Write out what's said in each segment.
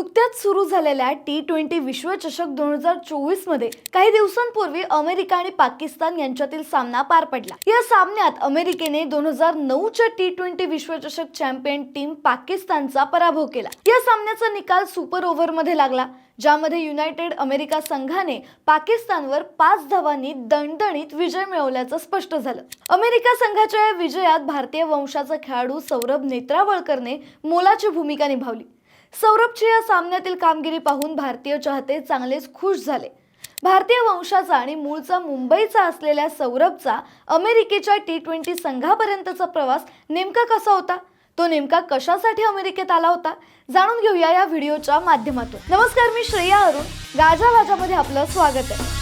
नुकत्याच सुरू झालेल्या टी ट्वेंटी विश्वचषक दोन हजार चोवीसमध्ये काही दिवसांपूर्वी अमेरिका आणि पाकिस्तान यांच्यातील सामना पार पडला. या सामन्यात अमेरिकेने दोन हजार नऊच्या टी ट्वेंटी विश्वचषक चॅम्पियन टीम पाकिस्तानचा पराभव केला. या सामन्याचा निकाल सुपर ओव्हरमध्ये लागला ज्यामध्ये युनायटेड अमेरिका संघाने पाकिस्तानवर पाच धावांनी दणदणीत विजय मिळवल्याचं स्पष्ट झालं. अमेरिका संघाच्या या विजयात भारतीय वंशाचा खेळाडू सौरभ नेत्रावळकरने मोलाची भूमिका निभावली. सौरभची या सामन्यातील कामगिरी पाहून भारतीय चाहते चांगलेच खुश झाले. भारतीय वंशाचा आणि मूळचा मुंबईचा असलेल्या सौरभचा अमेरिकेच्या टी ट्वेंटी संघापर्यंतचा प्रवास नेमका कसा होता? तो नेमका कशासाठी अमेरिकेत आला होता? जाणून घेऊया या व्हिडिओच्या माध्यमातून. नमस्कार मी श्रेया अरुण. गाजा वाजामध्ये आपलं स्वागत आहे.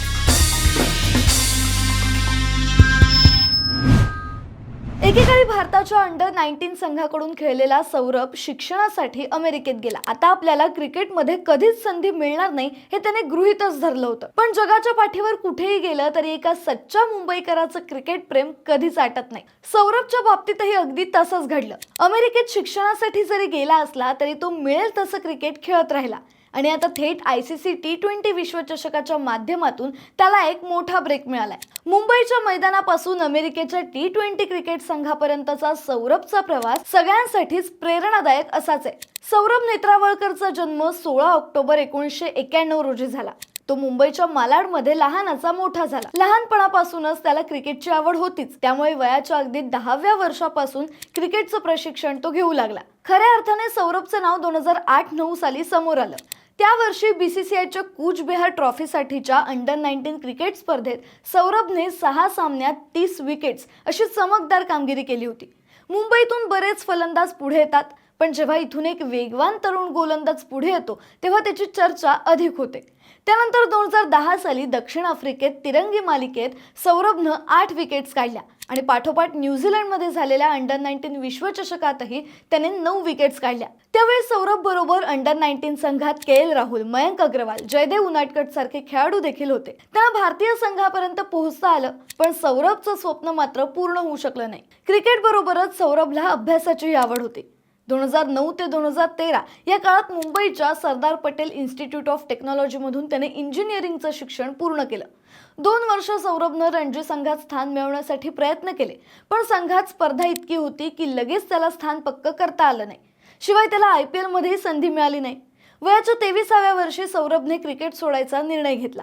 एकेकाळी भारताच्या अंडर नाईन्टीन संघाकडून खेळलेला सौरभ शिक्षणासाठी अमेरिकेत गेला. आता आपल्याला क्रिकेटमध्ये कधीच संधी मिळणार नाही हे त्याने गृहीतच धरलं होतं. पण जगाच्या पाठीवर कुठेही गेलं तरी एका सच्च्या मुंबईकराचं क्रिकेट प्रेम कधीच आटत नाही. सौरभच्या बाबतीतही अगदी तसंच घडलं. अमेरिकेत शिक्षणासाठी जरी गेला असला तरी तो मिळेल तसं क्रिकेट खेळत राहिला. आणि आता थेट I C C T twenty विश्वचषकाच्या माध्यमातून त्याला एक मोठा ब्रेक मिळालाय. मुंबईच्या मैदानापासून अमेरिकेच्या टी ट्वेंटी क्रिकेट संघापर्यंतचा सौरभचा प्रवास सगळ्यांसाठीच प्रेरणादायक असाच आहे. सौरभ नेत्रावळकरचा जन्म सोळा ऑक्टोबर एकोणीसशे एक्याण्णव रोजी झाला. तो मुंबईच्या मालाडमध्ये लहानाचा मोठा झाला. लहानपणापासूनच त्याला क्रिकेटची आवड होतीच. त्यामुळे वयाच्या अगदी दहाव्या वर्षापासून क्रिकेटचं प्रशिक्षण तो घेऊ लागला. खऱ्या अर्थाने सौरभचं नाव दोन हजार आठ नऊ साली समोर आलं. त्या वर्षी बीसीसीआयच्या कूचबिहार ट्रॉफीसाठीच्या अंडर नाईन्टीन क्रिकेट स्पर्धेत सौरभने सहा सामन्यात तीस विकेट्स अशी चमकदार कामगिरी केली होती. मुंबईतून बरेच फलंदाज पुढे येतात. पण जेव्हा इथून एक वेगवान तरुण गोलंदाज पुढे येतो तेव्हा त्याची चर्चा अधिक होते. त्यानंतर दोन हजार दहा साली दक्षिण आफ्रिकेत तिरंगी मालिकेत सौरभनं आठ विकेट्स काढल्या आणि पाठोपाठ न्यूझीलंडमध्ये झालेल्या अंडर नाईन्टीन विश्वचषकातही त्याने नऊ विकेट्स काढल्या. त्यावेळी सौरभ बरोबर अंडर नाईन्टीन संघात के एल राहुल मयंक अग्रवाल जयदेव उनाटकट सारखे खेळाडू देखील होते. त्यांना भारतीय संघापर्यंत पोहोचता आलं पण सौरभचं स्वप्न मात्र पूर्ण होऊ शकलं नाही. क्रिकेट बरोबरच सौरभला अभ्यासाची आवड होती. दोन हजार नऊ ते दोन हजार तेरा या काळात मुंबईच्या सरदार पटेल इन्स्टिट्यूट ऑफ टेक्नॉलॉजीमधून त्याने इंजिनिअरिंगचं शिक्षण पूर्ण केलं. दोन वर्ष सौरभनं रणजी संघात स्थान मिळवण्यासाठी प्रयत्न केले पण संघात स्पर्धा इतकी होती की लगेच त्याला स्थान पक्क करता आलं नाही. शिवाय त्याला आय पी एलमध्येही संधी मिळाली नाही. वयाच्या तेविसाव्या वर्षी सौरभने क्रिकेट सोडायचा निर्णय घेतला.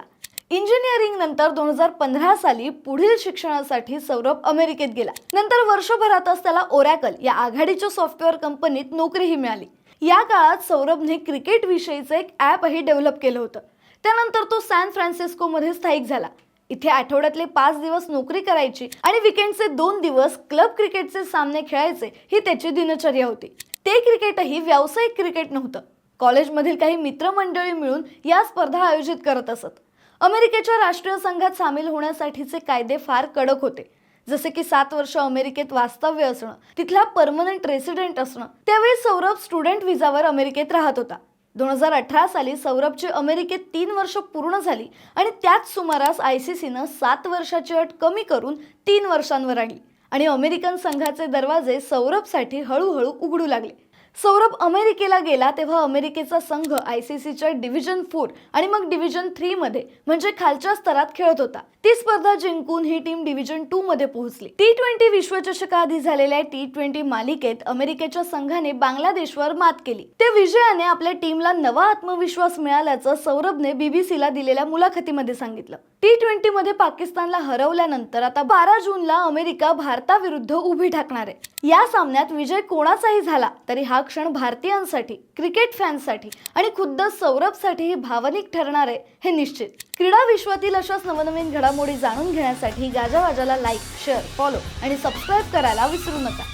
इंजिनिअरिंग नंतर दोन हजार पंधरा साली पुढील शिक्षणासाठी सौरभ अमेरिकेत गेला. नंतर वर्षभरातच त्याला ओरॅकल या आघाडीच्या सॉफ्टवेअर कंपनीत नोकरीही मिळाली. या काळात सौरभने क्रिकेट विषयीचं एक ॲपही डेव्हलप केलं होतं. त्यानंतर तो सॅन फ्रान्सिस्कोमध्ये स्थायिक झाला. इथे आठवड्यातले पाच दिवस नोकरी करायची आणि विकेंडचे दोन दिवस क्लब क्रिकेटचे सामने खेळायचे ही त्याची दिनचर्या होती. ते क्रिकेटही व्यावसायिक क्रिकेट नव्हतं. कॉलेजमधील काही मित्रमंडळी मिळून या स्पर्धा आयोजित करत असत. अमेरिकेच्या राष्ट्रीय संघात सामील होण्यासाठीचे कायदे फार कडक होते. जसे की सात वर्ष अमेरिकेत वास्तव्य असणं तिथला परमनंट रेसिडेंट असणं त्यावेळी सौरभ स्टुडंट व्हिजावर अमेरिकेत राहत होता. दोन हजार अठरा साली सौरभची अमेरिकेत तीन वर्ष पूर्ण झाली आणि त्याच सुमारास आय सी सीनं सात वर्षाची अट कमी करून तीन वर्षांवर आणली. आणि अमेरिकन संघाचे दरवाजे सौरभसाठी हळूहळू उघडू लागले. सौरभ अमेरिकेला गेला तेव्हा अमेरिकेचा संघ आय सी सीच्या डिव्हिजन फोर आणि मग डिव्हिजन थ्री मध्ये म्हणजे खालच्या स्तरात खेळत होता. ती स्पर्धा जिंकून ही टीम डिव्हिजन टू मध्ये पोहोचली. टी ट्वेंटी विश्वचषकाआधी झालेल्या टी ट्वेंटी मालिकेत अमेरिकेच्या संघाने बांगलादेशवर मात केली. त्या विजयाने आपल्या टीमला नवा आत्मविश्वास मिळाल्याचं सौरभने बीबीसीला दिलेल्या मुलाखतीमध्ये सांगितलं. टी ट्वेंटी मध्ये पाकिस्तानला हरवल्यानंतर आता बारा जूनला अमेरिका भारताविरुद्ध उभी ठाकणार आहे. या सामन्यात विजय कोणाचाही झाला तरी हा क्षण भारतीयांसाठी क्रिकेट फॅन्ससाठी आणि खुद्द सौरभसाठीही भावनिक ठरणार आहे हे निश्चित. क्रीडा विश्वातील अशाच नवनवीन घडामोडी जाणून घेण्यासाठी गाजावाजाला लाईक शेअर फॉलो आणि सबस्क्राईब करायला विसरू नका.